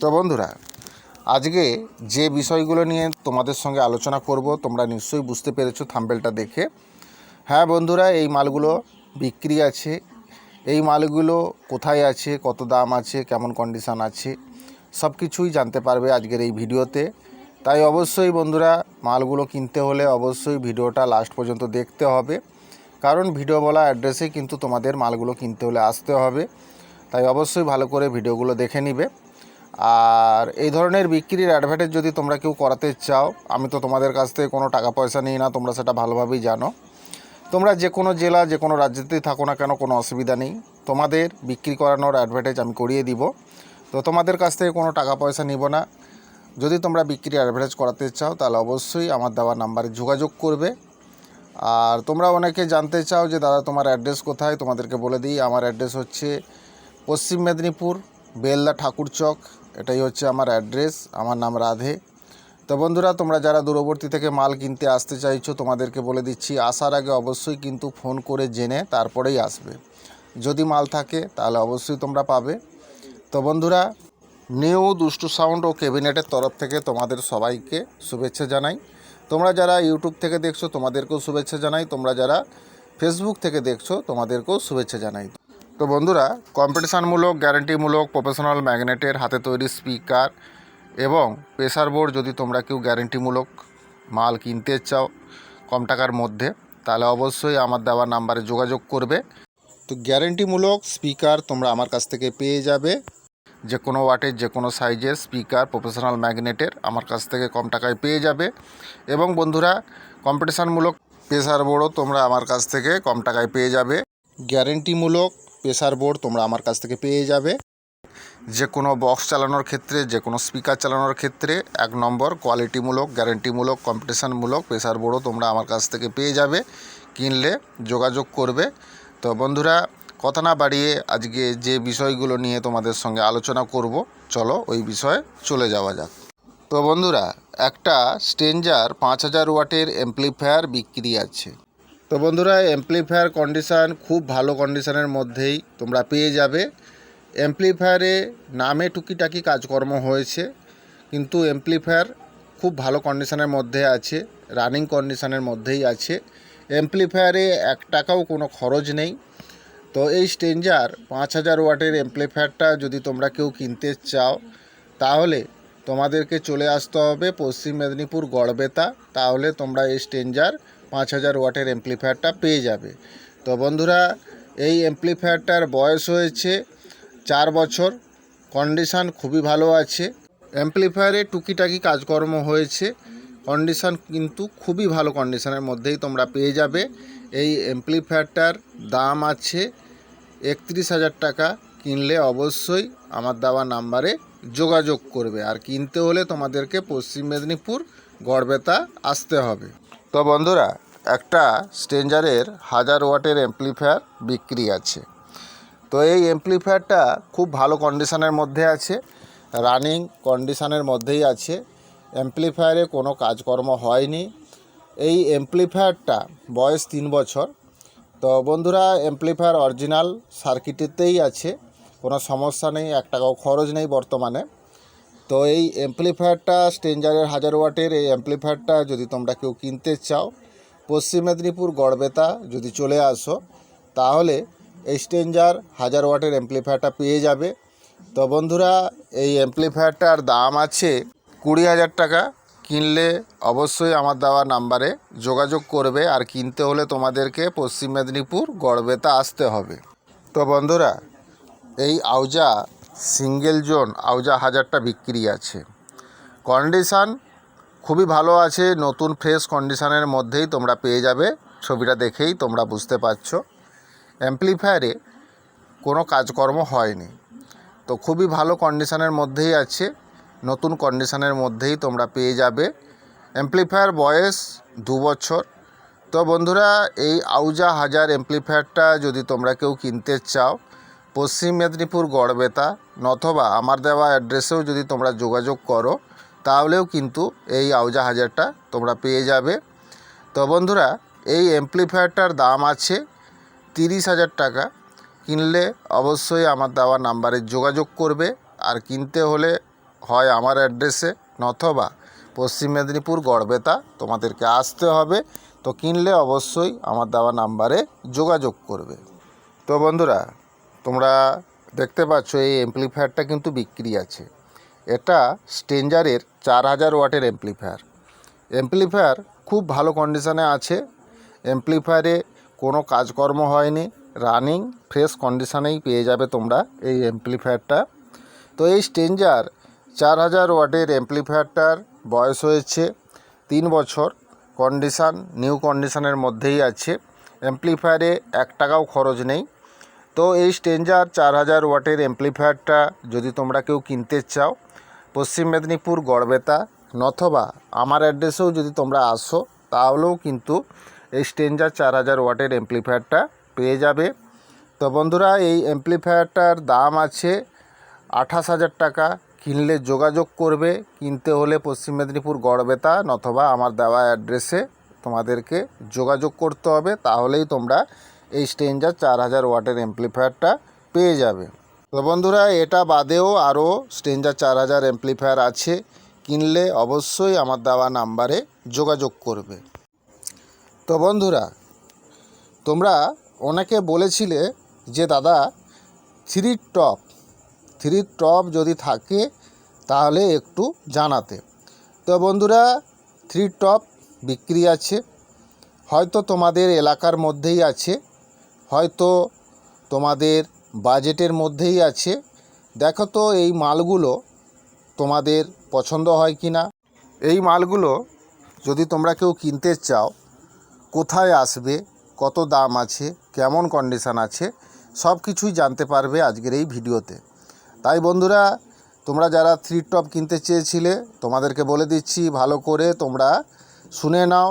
তো বন্ধুরা, আজকে যে বিষয়গুলো নিয়ে তোমাদের সঙ্গে আলোচনা করব, তোমরা নিশ্চয়ই বুঝতে পেরেছ থাম্বেলটা দেখে। হ্যাঁ বন্ধুরা, এই মালগুলো বিক্রি আছে। এই মালগুলো কোথায় আছে, কত দাম আছে, কেমন কন্ডিশান আছে সব কিছুই জানতে পারবে আজকের এই ভিডিওতে। তাই অবশ্যই বন্ধুরা, মালগুলো কিনতে হলে অবশ্যই ভিডিওটা লাস্ট পর্যন্ত দেখতে হবে। কারণ ভিডিও বলা অ্যাড্রেসে কিন্তু তোমাদের মালগুলো কিনতে হলে আসতে হবে। তাই অবশ্যই ভালো করে ভিডিওগুলো দেখে নিবে। আর এই ধরনের বিক্রির অ্যাডভার্টাইজ যদি তোমরা কেউ করাতে চাও, আমি তো তোমাদের কাছ থেকে কোনো টাকা পয়সা নিই না, তোমরা সেটা ভালোভাবেই জানো। তোমরা যে কোনো জেলা, যে কোনো রাজ্যতেই থাকো না কেন, কোনো অসুবিধা নেই। তোমাদের বিক্রি করানোর অ্যাডভার্টাইজ আমি করিয়ে দিব। তো তোমাদের কাছ থেকে কোনো টাকা পয়সা নিব না। যদি তোমরা বিক্রি অ্যাডভার্টাইজ করাতে চাও, তাহলে অবশ্যই আমার দেওয়া নাম্বারে যোগাযোগ করবে। আর তোমরা অনেকে জানতে চাও যে, দাদা, তোমার অ্যাড্রেস কোথায়? তোমাদেরকে বলে দিই। আমার অ্যাড্রেস হচ্ছে পশ্চিম মেদিনীপুর, বেলদা ঠাকুর চক। এটাই হচ্ছে আমার অ্যাড্রেস, আমার নাম রাধে। তো বন্ধুরা, তোমরা যারা দূরবর্তী থেকে মাল কিনতে আসতে চাইছো, তোমাদেরকে বলে দিচ্ছি, আসার আগে অবশ্যই কিন্তু ফোন করে জেনে তারপরেই আসবে। যদি মাল থাকে, তাহলে অবশ্যই তোমরা পাবে। তো বন্ধুরা, নিউ দুষ্টু সাউন্ড ও ক্যাবিনেটের তরফ থেকে তোমাদের সবাইকে শুভেচ্ছা জানাই। তোমরা যারা ইউটিউব থেকে দেখছ, তোমাদেরকেও শুভেচ্ছা জানাই। তোমরা যারা ফেসবুক থেকে দেখছ, তোমাদেরকেও শুভেচ্ছা জানাই। তো বন্ধুরা কম্পিটিশানমূলক গ্যারেন্টিমূলক প্রফেশনাল ম্যাগনেটের হাতে তৈরি স্পিকার এবং প্রেসার বোর্ড যদি তোমরা কেউ গ্যারেন্টিমূলক মাল কিনতে চাও কম টাকার মধ্যে, তাহলে অবশ্যই আমার দেওয়া নাম্বারে যোগাযোগ করবে। তো গ্যারেন্টিমূলক স্পিকার তোমরা আমার কাছ থেকে পেয়ে যাবে। যে কোনো ওয়াটের যে কোনো সাইজের স্পিকার প্রফেশনাল ম্যাগনেটের আমার কাছ থেকে কম টাকায় পেয়ে যাবে। এবং বন্ধুরা কম্পিটিশানমূলক প্রেসার বোর্ডও তোমরা আমার কাছ থেকে কম টাকায় পেয়ে যাবে। গ্যারেন্টিমূলক প্রেসার বোর্ড তোমরা আমার কাছ থেকে পেয়ে যাবে। যে কোনো বক্স চালানোর ক্ষেত্রে যে কোনো স্পিকার চালানোর ক্ষেত্রে এক নম্বর কোয়ালিটিমূলক গ্যারেন্টিমূলক কম্পিটিশানমূলক প্রেসার বোর্ডও তোমরা আমার কাছ থেকে পেয়ে যাবে, কিনলে যোগাযোগ করবে। তো বন্ধুরা, কথা না বাড়িয়ে আজকে যে বিষয়গুলো নিয়ে তোমাদের সঙ্গে আলোচনা করব, চলো ওই বিষয়ে চলে যাওয়া যাক। তো বন্ধুরা, একটা স্টেঞ্জার পাঁচ হাজার ওয়াটের এমপ্লিফায়ার বিক্রি আছে। তো বন্ধুরা এমপ্লিফায়ার কন্ডিশান খুব ভালো কন্ডিশানের মধ্যেই তোমরা পেয়ে যাবে। এমপ্লিফায়ারে নামে টুকিটাকি কাজকর্ম হয়েছে, কিন্তু এমপ্লিফায়ার খুব ভালো কন্ডিশানের মধ্যে আছে রানিং কন্ডিশানের মধ্যেই আছে। এমপ্লিফায়ারে এক টাকাও কোনো খরচ নেই। তো এই স্টেঞ্জার পাঁচ হাজার ওয়াটের এমপ্লিফায়ারটা যদি তোমরা কেউ কিনতে চাও, তাহলে তোমাদেরকে চলে আসতে হবে পশ্চিম মেদিনীপুর গড়বেতা। তাহলে তোমরা এই স্টেঞ্জার পাঁচ হাজার ওয়াটের এমপ্লিফায়ারটা পেয়ে যাবে। তো বন্ধুরা, এই এমপ্লিফায়ারটার বয়স হয়েছে চার বছর। কন্ডিশান খুবই ভালো আছে। অ্যাম্প্লিফায়ারে টুকিটাকি কাজকর্ম হয়েছে। কন্ডিশান কিন্তু খুবই ভালো কন্ডিশানের মধ্যেই তোমরা পেয়ে যাবে। এই অ্যাম্প্লিফায়ারটার দাম আছে একত্রিশ হাজার টাকা। কিনলে অবশ্যই আমার দেওয়া নাম্বারে যোগাযোগ করবে। আর কিনতে হলে তোমাদেরকে পশ্চিম মেদিনীপুর গড়বেতা আসতে হবে। তো বন্ধুরা, একটা স্টেঞ্জারের হাজার ওয়াটের অ্যাম্প্লিফায়ার বিক্রি আছে। তো এই এমপ্লিফায়ারটা খুব ভালো কন্ডিশনের মধ্যে আছে রানিং কন্ডিশনের মধ্যেই আছে। এমপ্লিফায়ারে কোনো কাজকর্ম হয়নি। এই এমপ্লিফায়ারটা বয়স তিন বছর। তো বন্ধুরা এমপ্লিফায়ার অরিজিনাল সার্কিটেতেই আছে, কোনো সমস্যা নেই, এক টাকাও খরচ নেই বর্তমানে। তো এই এমপ্লিফায়ারটা স্টেঞ্জারের হাজার ওয়াটের এই এমপ্লিফায়ারটা যদি তোমরা কেউ কিনতে চাও, পশ্চিম মেদিনীপুর গড়বেতা যদি চলে আসো, তাহলে এই স্টেঞ্জার হাজার ওয়াটের এমপ্লিফায়ারটা পেয়ে যাবে। তো বন্ধুরা, এই এমপ্লিফায়ারটার দাম আছে কুড়ি হাজার টাকা। কিনলে অবশ্যই আমার দেওয়া নাম্বারে যোগাযোগ করবে আর কিনতে হলে তোমাদেরকে পশ্চিম মেদিনীপুর গড়বেতা আসতে হবে। তো বন্ধুরা, এই আউজা সিঙ্গেল জোন আউজা হাজারটা বিক্রি আছে। কন্ডিশান খুবই ভালো আছে, নতুন ফ্রেশ কন্ডিশানের মধ্যেই তোমরা পেয়ে যাবে। ছবিটা দেখেই তোমরা বুঝতে পারছ। অ্যাম্প্লিফায়ারে কোনো কাজকর্ম হয়নি। তো খুবই ভালো কন্ডিশানের মধ্যেই আছে, নতুন কন্ডিশানের মধ্যেই তোমরা পেয়ে যাবে। অ্যাম্প্লিফায়ার বয়স দু বছর। তো বন্ধুরা, এই আউজা হাজার অ্যাম্প্লিফায়ারটা যদি তোমরা কেউ কিনতে চাও পশ্চিম মেদিনীপুর গড়বেতা নথবা আমার দেওয়া অ্যাড্রেসেও যদি তোমরা যোগাযোগ করো, তাহলেও কিন্তু এই আউজা হাজারটা তোমরা পেয়ে যাবে। তো বন্ধুরা, এই অ্যাম্প্লিফায়ারটার দাম আছে তিরিশ হাজার টাকা। কিনলে অবশ্যই আমার দেওয়া নাম্বারে যোগাযোগ করবে। আর কিনতে হলে হয় আমার অ্যাড্রেসে নথবা পশ্চিম মেদিনীপুর গড়বেতা তোমাদেরকে আসতে হবে। তো কিনলে অবশ্যই আমার দেওয়া নাম্বারে যোগাযোগ করবে। তো বন্ধুরা তোমরা দেখতে পাচ্ছ এই এমপ্লিফায়ারটা কিন্তু বিক্রি আছে। এটা স্টেঞ্জারের চার হাজার ওয়াটের এমপ্লিফায়ার এমপ্লিফায়ার খুব ভালো কন্ডিশানে আছে। এমপ্লিফায়ারে কোনো কাজকর্ম হয়নি। রানিং ফ্রেশ কন্ডিশানেই পেয়ে যাবে তোমরা এই এমপ্লিফায়ারটা তো এই স্টেঞ্জার চার হাজার ওয়াটের এমপ্লিফায়ারটার বয়স হয়েছে তিন বছর। কন্ডিশান নিউ কন্ডিশানের মধ্যেই আছে। এমপ্লিফায়ারে এক টাকাও খরচ নেই। তো এই স্টেঞ্জার চার হাজার ওয়াটের এমপ্লিফায়ারটা যদি তোমরা কেউ কিনতে চাও, পশ্চিম মেদিনীপুর, গড়বেতা, নথবা আমার অ্যাড্রেসেও যদি তোমরা আসো, তাহলেও কিন্তু এই স্টেঞ্জার চার হাজার ওয়াটের এমপ্লিফায়ারটা পেয়ে যাবে। তো বন্ধুরা, এই এমপ্লিফায়ারটার দাম আছে আঠাশ হাজার টাকা। কিনলে যোগাযোগ করবে, কিনতে হলে পশ্চিম মেদিনীপুর, গড়বেতা, নথবা আমার দেওয়া অ্যাড্রেসে তোমাদেরকে যোগাযোগ করতে হবে। তাহলেই তোমরা এই স্টেঞ্জার চার হাজার ওয়াটের এমপ্লিফায়ারটা পেয়ে যাবে। তো বন্ধুরা, এটা বাদেও আরও স্টেঞ্জার চার হাজার এমপ্লিফায়ার আছে। কিনলে অবশ্যই আমার দেওয়া নাম্বারে যোগাযোগ করবে। তো বন্ধুরা, তোমরা অনেকে বলেছিলে যে, দাদা, থ্রি টপ থ্রি টপ যদি থাকে, তাহলে একটু জানাতে। তো বন্ধুরা, থ্রি টপ বিক্রি আছে। হয়তো তোমাদের এলাকার মধ্যেই আছে। হয়তো তোমাদের বাজেটের মধ্যেই আছে। দেখো তো এই মালগুলো তোমাদের পছন্দ হয় কি না এই মালগুলো যদি তোমরা কেউ কিনতে চাও, কোথায় আসবে, কত দাম আছে, কেমন কন্ডিশান আছে, সব কিছুই জানতে পারবে আজকের এই ভিডিওতে। তাই বন্ধুরা, তোমরা যারা থ্রি টপ কিনতে চেয়েছিলে, তোমাদেরকে বলে দিচ্ছি, ভালো করে তোমরা শুনে নাও,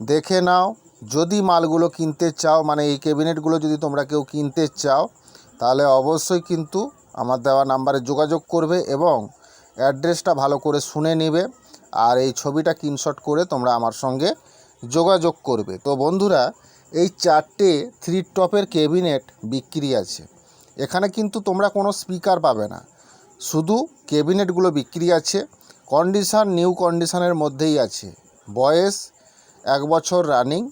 দেখে নাও যদি মালগুলো কিনতে চাও মানে এই ক্যাবিনেটগুলো যদি তোমরা কেউ কিনতে চাও, তাহলে অবশ্যই কিন্তু আমার দেওয়া নাম্বারে যোগাযোগ করবে এবং অ্যাড্রেসটা ভালো করে শুনে নেবে আর এই ছবিটা স্ক্রিনশট করে তোমরা আমার সঙ্গে যোগাযোগ করবে। তো বন্ধুরা, এই চারটে থ্রি টপের ক্যাবিনেট বিক্রি আছে। এখানে কিন্তু তোমরা কোনো স্পিকার পাবে না। শুধু ক্যাবিনেটগুলো বিক্রি আছে কন্ডিশান নিউ কন্ডিশনের মধ্যেই আছে। বয়স, এক বছর রানিং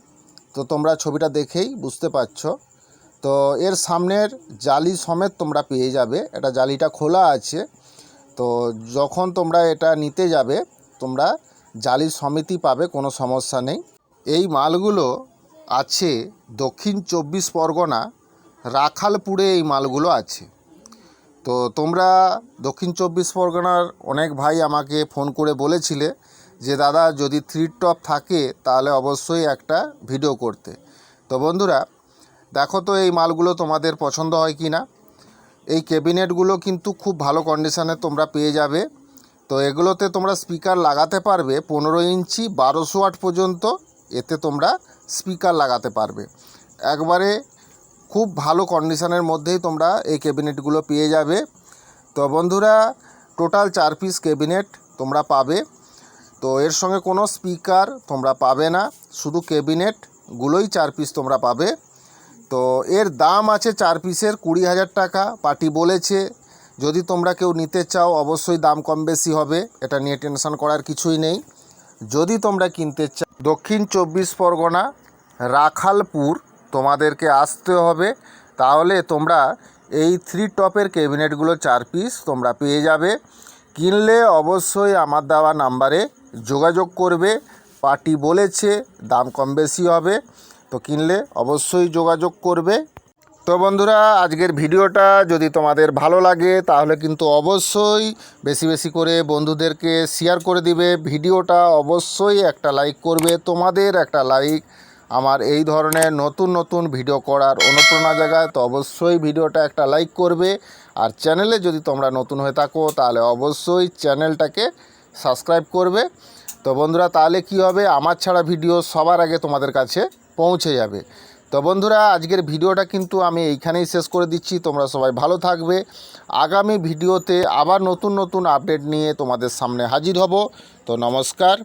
তো তোমরা ছবিটা দেখেই বুঝতে পারছ। তো এর সামনের জালি সমেত তোমরা পেয়ে যাবে। এটা জালিটা খোলা আছে। তো যখন তোমরা এটা নিতে যাবে, তোমরা জালি সমিতি পাবে, কোনো সমস্যা নেই। এই মালগুলো আছে দক্ষিণ চব্বিশ পরগনা, রাখালপুরে এই মালগুলো আছে। তো তোমরা দক্ষিণ চব্বিশ পরগনার অনেক ভাই আমাকে ফোন করে বলেছিলে যে দাদা যদি থ্রি টপ থাকে, তাহলে অবশ্যই একটা ভিডিও করতে। তো বন্ধুরা, দেখো তো এই মালগুলো তোমাদের পছন্দ হয় কি না? এই ক্যাবিনেটগুলো কিন্তু খুব ভালো কন্ডিশানে তোমরা পেয়ে যাবে। তো এগুলোতে তোমরা স্পিকার লাগাতে পারবে পনেরো ইঞ্চি, বারোশো ওয়াট পর্যন্ত এতে তোমরা স্পিকার লাগাতে পারবে। একবারে খুব ভালো কন্ডিশনের মধ্যেই তোমরা এই ক্যাবিনেটগুলো পেয়ে যাবে। তো বন্ধুরা টোটাল চার পিস ক্যাবিনেট তোমরা পাবে। তো এর সঙ্গে কোনো স্পিকার তোমরা পাবে না, শুধু ক্যাবিনেটগুলোই চার পিস তোমরা পাবে। তো এর দাম আছে চার পিসের কুড়ি হাজার টাকা, পার্টি বলেছে। যদি তোমরা কেউ নিতে চাও, অবশ্যই দাম কম বেশি হবে, এটা নিয়ে টেনশন করার কিছুই নেই। যদি তোমরা কিনতে চাও, দক্ষিণ চব্বিশ পরগনা, রাখালপুর, তোমাদেরকে আসতে হবে। তাহলে তোমরা এই থ্রি টপের ক্যাবিনেটগুলো চার পিস তোমরা পেয়ে যাবে। কিনলে অবশ্যই আমার দেওয়া নাম্বারে যোগাযোগ করবে, পার্টি বলেছে, দাম কম বেশি হবে, তো কিনলে অবশ্যই যোগাযোগ করবে। তো বন্ধুরা, আজকের ভিডিওটা যদি তোমাদের ভালো লাগে, তাহলে কিন্তু অবশ্যই বেশি বেশি করে বন্ধুদেরকে শেয়ার করে দিবে। ভিডিওটা অবশ্যই একটা লাইক করবে, তোমাদের একটা লাইক আমার এই ধরনের নতুন নতুন ভিডিও করার অনুপ্রেরণা জায়গায় তো অবশ্যই ভিডিওটা একটা লাইক করবে। আর চ্যানেলে যদি তোমরা নতুন হয়ে থাকো, তাহলে অবশ্যই চ্যানেলটাকে সাবস্ক্রাইব করবে। তো বন্ধুরা, তাহলে কি হবে? আমার ছাড়া ভিডিও সবার আগে তোমাদের কাছে পৌঁছে যাবে। তো বন্ধুরা, আজকের ভিডিওটা কিন্তু আমি এইখানেই শেষ করে দিচ্ছি। তোমরা সবাই ভালো থাকবে। আগামী ভিডিওতে আবার নতুন নতুন আপডেট নিয়ে তোমাদের সামনে হাজির হব। তো নমস্কার।